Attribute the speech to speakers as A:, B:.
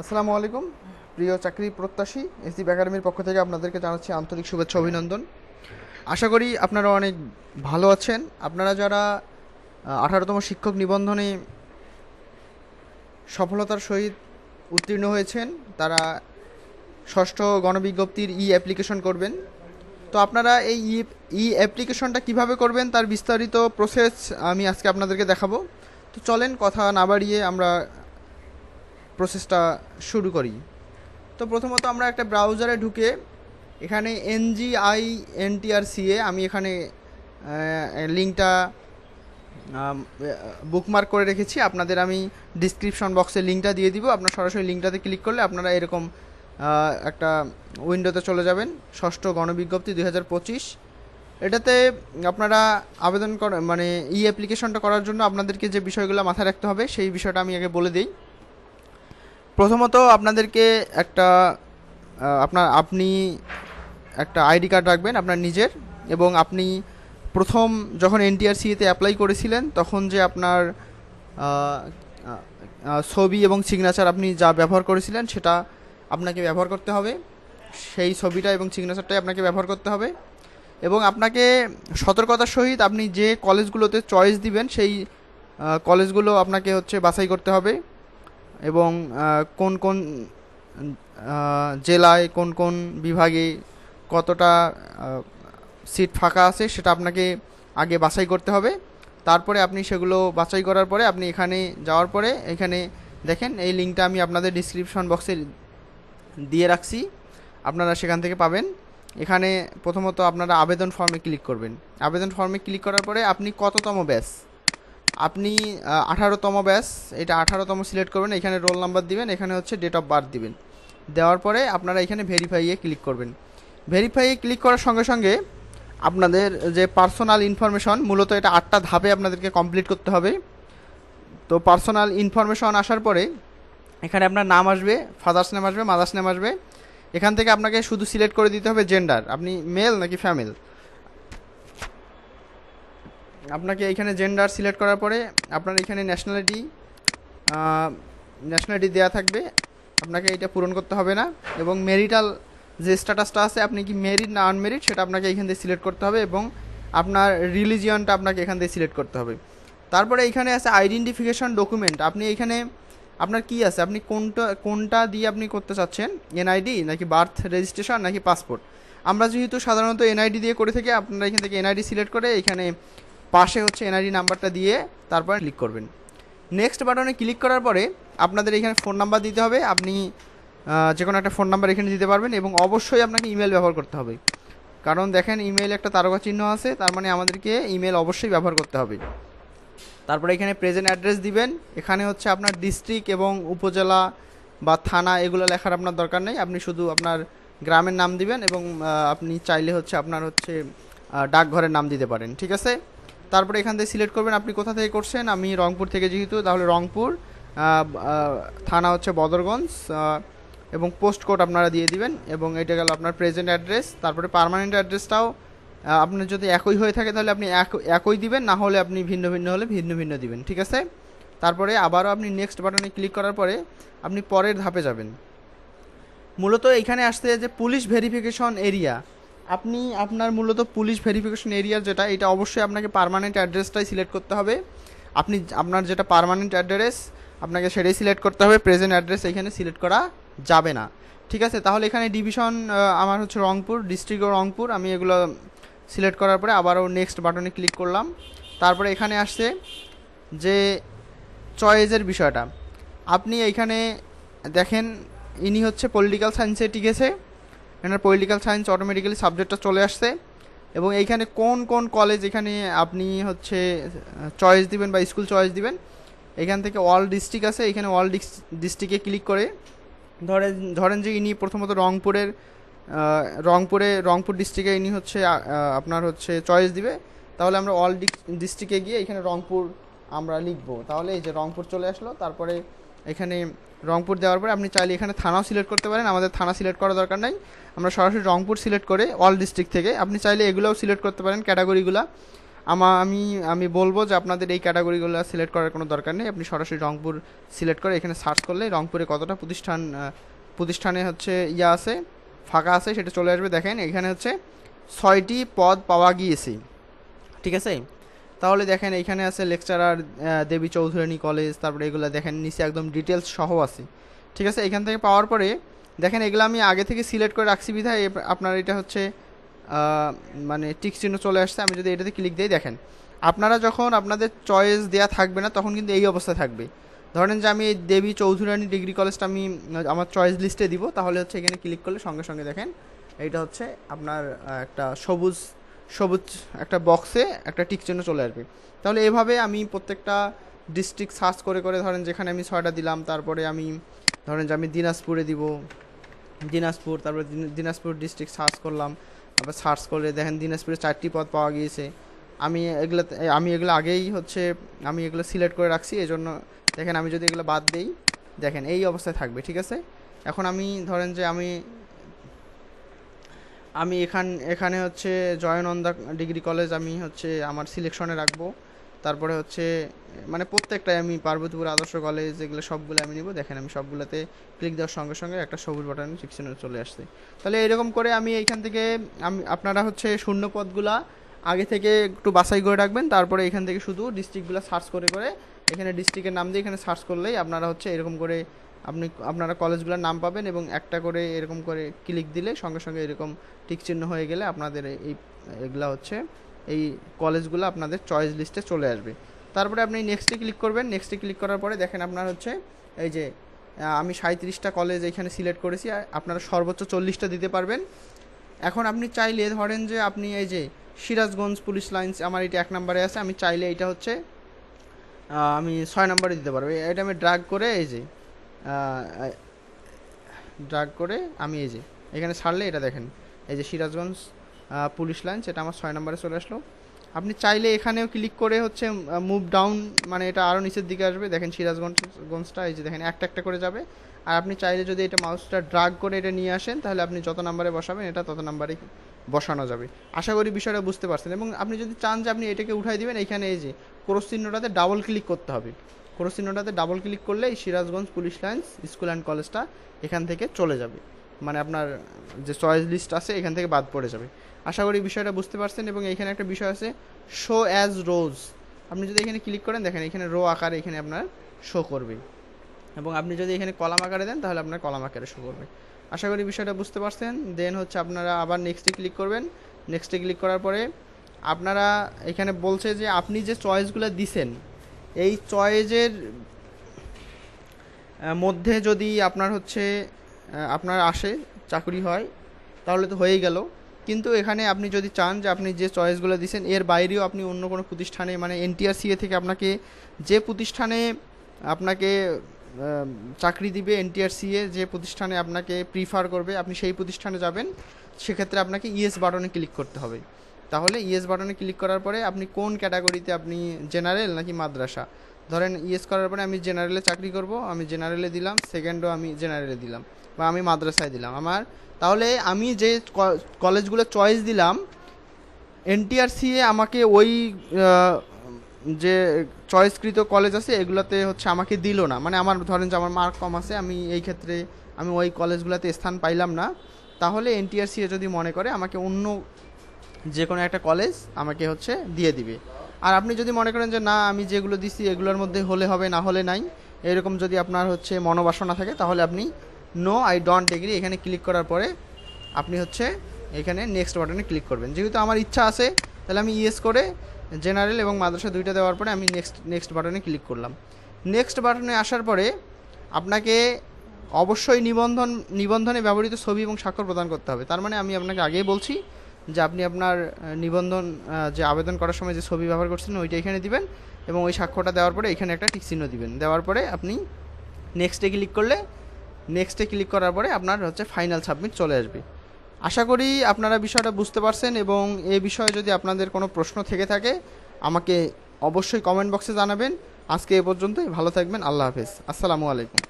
A: আসসালামু আলাইকুম। প্রিয় চাকরি প্রত্যাশী এসি একাডেমির পক্ষ থেকে আপনাদেরকে জানাচ্ছি আন্তরিক শুভেচ্ছা অভিনন্দন। আশা করি আপনারা অনেক ভালো আছেন। আপনারা যারা আঠারোতম শিক্ষক নিবন্ধনে সফলতার সহিত উত্তীর্ণ হয়েছেন, তারা ষষ্ঠ গণবিজ্ঞপ্তির ই অ্যাপ্লিকেশন করবেন। তো আপনারা এই ই ই অ্যাপ্লিকেশনটা কীভাবে করবেন তার বিস্তারিত প্রসেস আমি আজকে আপনাদেরকে দেখাবো। তো চলেন, কথা না বাড়িয়ে আমরা প্রসেসটা শুরু করি। তো প্রথমত আমরা একটা ব্রাউজারে ঢুকে এখানে এনজিআই এনটিআরসিএ আমি এখানে লিঙ্কটা বুকমার্ক করে রেখেছি। আপনাদের আমি ডিসক্রিপশন বক্সে লিঙ্কটা দিয়ে দিব। আপনার সরাসরি লিঙ্কটাতে ক্লিক করলে আপনারা এরকম একটা উইন্ডোতে চলে যাবেন। ষষ্ঠ গণবিজ্ঞপ্তি দুই হাজার পঁচিশ। এটাতে আপনারা আবেদন কর মানে ই অ্যাপ্লিকেশনটা করার জন্য আপনাদেরকে যে বিষয়গুলো মাথায় রাখতে হবে, সেই বিষয়টা আমি আগে বলে দিই। প্রথমত আপনাদেরকে একটা আপনার, আপনি একটা আইডি কার্ড রাখবেন আপনার নিজের, এবং আপনি প্রথম যখন এনটিআরসিতে অ্যাপ্লাই করেছিলেন, তখন যে আপনার ছবি এবং সিগনেচার আপনি যা ব্যবহার করেছিলেন, সেটা আপনাকে ব্যবহার করতে হবে। সেই ছবিটা এবং সিগনেচারটাই আপনাকে ব্যবহার করতে হবে। এবং আপনাকে সতর্কতার সহিত আপনি যে কলেজগুলোতে চয়েস দিবেন, সেই কলেজগুলো আপনাকে হচ্ছে বাছাই করতে হবে। এবং কোন কোন জেলায় কোন কোন বিভাগে কতটা সিট ফাঁকা আছে সেটা আপনাকে আগে বাছাই করতে হবে। তারপরে আপনি সেগুলো বাছাই করার পরে আপনি এখানে যাওয়ার পরে এখানে দেখেন, এই লিঙ্কটা আমি আপনাদের ডিসক্রিপশন বক্সে দিয়ে রাখছি। আপনারা সেখান থেকে পাবেন। এখানে প্রথমত আপনারা আবেদন ফর্মে ক্লিক করবেন। আবেদন ফর্মে ক্লিক করার পরে আপনি কততম ব্যাচ? আপনি আঠারোতম ব্যাচ, এটা আঠারোতম সিলেক্ট করবেন, এখানে রোল নাম্বার দিবেন, এখানে হচ্ছে ডেট অফ বার্থ দিবেন। দেওয়ার পরে আপনারা এখানে ভেরিফাইয়ে ক্লিক করবেন। ভেরিফাইয়ে ক্লিক করার সঙ্গে সঙ্গে আপনাদের যে পার্সোনাল ইনফরমেশন মূলত এটা আটটা ধাপে আপনাদেরকে কমপ্লিট করতে হবে। তো পার্সোনাল ইনফরমেশন আসার পরে এখানে আপনার নাম আসবে ফাদার্স নেম আসবে মাদার্স নেম আসবে। এখান থেকে আপনাকে শুধু সিলেক্ট করে দিতে হবে জেন্ডার আপনি মেল নাকি ফ্যামেল আপনাকে এখানে জেন্ডার সিলেক্ট করার পরে আপনার এখানে ন্যাশনালিটি ন্যাশনালিটি দেওয়া থাকবে। আপনাকে এটা পূরণ করতে হবে না। এবং মেরিটাল যে স্ট্যাটাসটা আছে, আপনি কি মেরিট না আনমেরিট সেটা আপনাকে এখান থেকে সিলেক্ট করতে হবে এবং আপনার রিলিজিয়নটা আপনাকে এখান থেকে সিলেক্ট করতে হবে। তারপরে এখানে আছে আইডেন্টিফিকেশন ডকুমেন্ট আপনি এখানে, আপনার কি আছে? আপনি কোনটা কোনটা দিয়ে আপনি করতে চাচ্ছেন? এনআইডি নাকি বার্থ রেজিস্ট্রেশন নাকি পাসপোর্ট আমরা যেহেতু সাধারণত এনআইডি দিয়ে করে থাকি, আপনারা এখান থেকে এনআইডি সিলেক্ট করে এখানে পাশে হচ্ছে এনআইডি নাম্বারটা দিয়ে তারপরে ক্লিক করবেন। নেক্সট বাটনে ক্লিক করার পরে আপনাদের এখানে ফোন নাম্বার দিতে হবে। আপনি যে কোনো একটা ফোন নাম্বার এখানে দিতে পারবেন এবং অবশ্যই আপনাকে ইমেল ব্যবহার করতে হবে। কারণ দেখেন ইমেল একটা তারকা চিহ্ন আছে, তার মানে আমাদেরকে ইমেল অবশ্যই ব্যবহার করতে হবে। তারপরে এখানে প্রেজেন্ট অ্যাড্রেস দিবেন। এখানে হচ্ছে আপনার ডিস্ট্রিক্ট এবং উপজেলা বা থানা এগুলো লেখার আপনার দরকার নেই। আপনি শুধু আপনার গ্রামের নাম দিবেন এবং আপনি চাইলে হচ্ছে আপনার হচ্ছে ডাকঘরের নাম দিতে পারেন। ঠিক আছে? তারপরে এখান থেকে সিলেক্ট করবেন আপনি কোথা থেকে করছেন? আমি রংপুর থেকে যেহেতু, তাহলে রংপুর থানা হচ্ছে বদরগঞ্জ এবং পোস্ট কোড আপনারা দিয়ে দিবেন, এবং এটা গেল আপনার প্রেজেন্ট অ্যাড্রেস, তারপরে পারমানেন্ট অ্যাড্রেসটাও আপনার যদি একই হয়ে থাকে তাহলে আপনি এক- একই দিবেন, না হলে আপনি ভিন্ন ভিন্ন হলে ভিন্ন ভিন্ন দিবেন, ঠিক আছে? তারপরে আবারও আপনি নেক্সট বাটনে ক্লিক করার পরে আপনি পরের ধাপে যাবেন। মূলত এখানে আসতে যে পুলিশ ভেরিফিকেশন এরিয়া আপনি আপনার মূলত পুলিশ ভেরিফিকেশন এরিয়া যেটা, এটা অবশ্যই আপনাকে পারমানেন্ট অ্যাড্রেসটাই সিলেক্ট করতে হবে। আপনি আপনার যেটা পারমানেন্ট অ্যাড্রেস আপনাকে সেটাই সিলেক্ট করতে হবে প্রেজেন্ট অ্যাড্রেস এখানে সিলেক্ট করা যাবে না। ঠিক আছে? তাহলে এখানে ডিভিশন আমার হচ্ছে রংপুর ডিস্ট্রিক্ট রংপুর, আমি এগুলো সিলেক্ট করার পরে আবারও নেক্সট বাটনে ক্লিক করলাম। তারপরে এখানে আসছে যে চয়েসের বিষয়টা। আপনি এইখানে দেখেন, ইনি হচ্ছে পলিটিক্যাল সায়েন্সে টিকেছে। এনার পলিটিক্যাল সায়েন্স অটোমেটিক্যালি সাবজেক্টটা চলে আসছে। এবং এইখানে কোন কোন কলেজ এখানে আপনি হচ্ছে চয়েস দিবেন বা স্কুল চয়েস দিবেন, এখান থেকে অল ডিস্ট্রিক্ট আছে, এখানে অল ডিস্ট্রিক্টে ক্লিক করে, ধরেন ধরেন যে ইনি প্রথমত রংপুরের রংপুরে, রংপুর ডিস্ট্রিক্টে ইনি হচ্ছে আপনার হচ্ছে চয়েস দিবে, তাহলে আমরা অল ডিস্ট্রিক্টে গিয়ে এখানে রংপুর আমরা লিখব। তাহলে এই যে রংপুর চলে আসলো, তারপরে এখানে রংপুর দেওয়ার পরে আপনি চাইলে এখানে থানাও সিলেক্ট করতে পারেন। আমাদের থানা সিলেক্ট করা দরকার নাই। আমরা সরাসরি রংপুর সিলেক্ট করে অল ডিস্ট্রিক্ট থেকে আপনি চাইলে এগুলোও সিলেক্ট করতে পারেন ক্যাটাগরিগুলো। আমা, আমি আমি বলব যে আপনাদের এই ক্যাটাগরিগুলো সিলেক্ট করার কোনো দরকার নেই। আপনি সরাসরি রংপুর সিলেক্ট করে এখানে সার্চ করলে রংপুরে কতটা প্রতিষ্ঠান প্রতিষ্ঠানে হচ্ছে ইয়া আছে, ফাঁকা আছে সেটা চলে আসবে। দেখেন এখানে হচ্ছে ছয়টি পদ পাওয়া গিয়েছে। ঠিক আছে? তাহলে দেখেন এখানে আছে লেকচারার দেবী চৌধুরানী কলেজ, তারপরে এগুলো দেখেন নিচে একদম ডিটেলস সহ আছে। ঠিক আছে? এখান থেকে পাওয়ার পরে দেখেন এগুলো আমি আগে থেকে সিলেক্ট করে রাখছি বিধায় আপনার এটা হচ্ছে মানে টিক চিহ্ন চলে আসছে। আমি যদি এটাতে ক্লিক দিই, দেখেন, আপনারা যখন আপনাদের চয়েস দেয়া থাকবে না, তখন কিন্তু এই অবস্থায় থাকবে। ধরেন যে আমি এই দেবী চৌধুরানী ডিগ্রি কলেজটা আমি আমার চয়েস লিস্টে দিব, তাহলে হচ্ছে এখানে ক্লিক করলে সঙ্গে সঙ্গে দেখেন, এইটা হচ্ছে আপনার একটা সবুজ সবুজ একটা বক্সে একটা টিক চিহ্ন চলে আসবে। তাহলে এভাবে আমি প্রত্যেকটা ডিস্ট্রিক্ট সার্চ করে করে ধরেন যেখানে আমি ছয়টা দিলাম, তারপরে আমি ধরেন যে আমি দিনাজপুরে দিব, দিনাজপুর, তারপরে দিন- দিনাজপুর ডিস্ট্রিক্ট সার্চ করলাম তারপর সার্চ করলে দেখেন দিনাজপুরে চারটি পদ পাওয়া গিয়েছে। আমি এগুলো আমি এগুলো আগেই হচ্ছে, আমি এগুলো সিলেক্ট করে রাখছি এই জন্য দেখেন আমি যদি এগুলো বাদ দেই, দেখেন এই অবস্থায় থাকবে, ঠিক আছে? এখন আমি ধরেন যে আমি আমি এখান, এখানে হচ্ছে জয়নন্দা ডিগ্রি কলেজ আমি হচ্ছে আমার সিলেকশনে রাখব। তারপরে হচ্ছে মানে প্রত্যেকটাই আমি পার্বতীপুর আদর্শ কলেজ এগুলো সবগুলো আমি নিব। দেখেন আমি সবগুলোতে ক্লিক দেওয়ার সঙ্গে সঙ্গে একটা সবুজ বাটন সেকশনে চলে আসছে। তাহলে এরকম করে আমি এইখান থেকে, আমি, আপনারা হচ্ছে শূন্য পদগুলা আগে থেকে একটু বাছাই করে রাখবেন। তারপরে এখান থেকে শুধু ডিস্ট্রিক্টগুলো সার্চ করে করে এখানে ডিস্ট্রিক্টের নাম দিয়ে এখানে সার্চ করলেই আপনারা হচ্ছে এরকম করে আপনি আপনারা কলেজগুলোর নাম পাবেন এবং একটা করে এরকম করে ক্লিক দিলে সঙ্গে সঙ্গে এরকম টিক চিহ্ন হয়ে গেলে আপনাদের এই, এগুলা হচ্ছে, এই কলেজগুলো আপনাদের চয়েস লিস্টে চলে আসবে। তারপরে আপনি নেক্সটে ক্লিক করবেন নেক্সটে ক্লিক করার পরে দেখেন আপনার হচ্ছে, এই যে আমি সাঁত্রিশটা কলেজ এখানে সিলেক্ট করেছি আপনারা সর্বোচ্চ চল্লিশটা দিতে পারবেন। এখন আপনি চাইলে ধরেন যে আপনি এই যে সিরাজগঞ্জ পুলিশ লাইন্স, আমার এটা এক নম্বরে আছে, আমি চাইলে এটা হচ্ছে আমি ছয় নম্বরে দিতে পারব। এটা আমি ড্রাগ করে এই যে ড্রাগ করে আমি এই যে, এখানে ছাড়লে এটা দেখেন, এই যে সিরাজগঞ্জ পুলিশ লাইন, সেটা আমার ছয় নম্বরে চলে আসলো। আপনি চাইলে এখানেও ক্লিক করে হচ্ছে মুভ ডাউন মানে এটা আরও নিচের দিকে আসবে। দেখেন সিরাজগঞ্জ গঞ্জটা এই যে দেখেন, একটা একটা করে যাবে। আর আপনি চাইলে যদি এটা মাউসটা ড্রাগ করে এটা নিয়ে আসেন, তাহলে আপনি যত নাম্বারে বসাবেন, এটা তত নাম্বারে বসানো যাবে। আশা করি বিষয়টা বুঝতে পারছেন। এবং আপনি যদি চান যে আপনি এটাকে উঠাই দিবেন এখানে এই যে ক্রস চিহ্নটাতে ডাবল ক্লিক করতে হবে। ক্রস চিহ্নটাতে ডাবল ক্লিক করলে এই Sirajganj police lines, school and কলেজটা এখান থেকে চলে যাবে। মানে আপনার যে চয়েস লিস্ট আছে, এখান থেকে বাদ পড়ে যাবে। আশা করি বিষয়টা বুঝতে পারছেন এবং এখানে একটা বিষয় আছে শো অ্যাজ রোজ আপনি যদি এখানে ক্লিক করেন, দেখেন এখানে রো আকারে এখানে আপনার শো করবে। এবং আপনি যদি এখানে কলাম আকারে দেন, তাহলে আপনার কলাম আকারে শো করবে। আশা করি বিষয়টা বুঝতে পারছেন। দেন হচ্ছে আপনারা আবার নেক্সটে ক্লিক করবেন। নেক্সটে ক্লিক করার পরে আপনারা এখানে বলছে যে আপনি যে চয়েসগুলো দিছেন এই চয়েজের মধ্যে যদি আপনার হচ্ছে আপনার আসে, চাকরি হয়, তাহলে তো হয়েই গেল। কিন্তু এখানে আপনি যদি চান যে আপনি যে চয়েসগুলো দিয়েছেন এর বাইরেও আপনি অন্য কোনো প্রতিষ্ঠানে মানে এনটিআরসিএ থেকে আপনাকে যে প্রতিষ্ঠানে আপনাকে চাকরি দিবে, এনটিআরসিএ যে প্রতিষ্ঠানে আপনাকে প্রিফার করবে, আপনি সেই প্রতিষ্ঠানে যাবেন, সেক্ষেত্রে আপনাকে ইএস বাটনে ক্লিক করতে হবে। তাহলে ইএস বাটনে ক্লিক করার পরে আপনি কোন ক্যাটাগরিতে আপনি জেনারেল নাকি মাদ্রাসা? ধরেন ইএস করার পরে আমি জেনারেলে চাকরি করব, আমি জেনারেলে দিলাম, সেকেন্ডও আমি জেনারেলে দিলাম বা আমি মাদ্রাসায় দিলাম। আমার তাহলে আমি যে কলেজগুলো চয়েস দিলাম এনটিআরসিএ আমাকে ওই যে চয়েসকৃত কলেজ আছে, এগুলোতে হচ্ছে আমাকে দিল না। মানে আমার ধরেন যে আমার মার্ক কম আছে, আমি এই ক্ষেত্রে আমি ওই কলেজগুলোতে স্থান পাইলাম না। তাহলে এনটিআরসিএ যদি মনে করে, আমাকে অন্য যে কোনো একটা কলেজ আমাকে হচ্ছে দিয়ে দিবে। আর আপনি যদি মনে করেন যে, না, আমি যেগুলো দিছি এগুলোর মধ্যে হলে হবে, না হলে নাই। এরকম যদি আপনার হচ্ছে মনোবাসনা থাকে, তাহলে আপনি, নো, আই ডোন্ট এগ্রি। এখানে ক্লিক করার পরে আপনি হচ্ছে এখানে নেক্সট বাটনে ক্লিক করবেন। যেহেতু আমার ইচ্ছা আছে, তাহলে আমি ইয়েস করে জেনারেল এবং মাদ্রাসা দুইটা দেওয়ার পরে আমি নেক্সট নেক্সট বাটনে ক্লিক করলাম। নেক্সট বাটনে আসার পরে আপনাকে অবশ্যই নিবন্ধন, নিবন্ধনে ব্যবহৃত ছবি এবং স্বাক্ষর প্রদান করতে হবে। তার মানে আমি আপনাকে আগেই বলছি যে আপনি আপনার নিবন্ধন যে আবেদন করার সময় যে ছবি ব্যবহার করছেন ওইটা এখানে দিবেন এবং ওই স্বাক্ষরটা দেওয়ার পরে এখানে একটা টিক চিহ্ন দিবেন। দেওয়ার পরে আপনি নেক্সটে ক্লিক করলে নেক্সটে ক্লিক করার পরে আপনার হচ্ছে ফাইনাল সাবমিট চলে আসবে। আশা করি আপনারা বিষয়টা বুঝতে পারছেন এবং এ বিষয়ে যদি আপনাদের কোনো প্রশ্ন থেকে থাকে, আমাকে অবশ্যই কমেন্ট বক্সে জানাবেন। আজকে এ পর্যন্তই, ভালো থাকবেন, আল্লাহ হাফেজ। আসসালামু আলাইকুম।